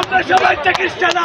আমরা সবাই চিকিৎসা না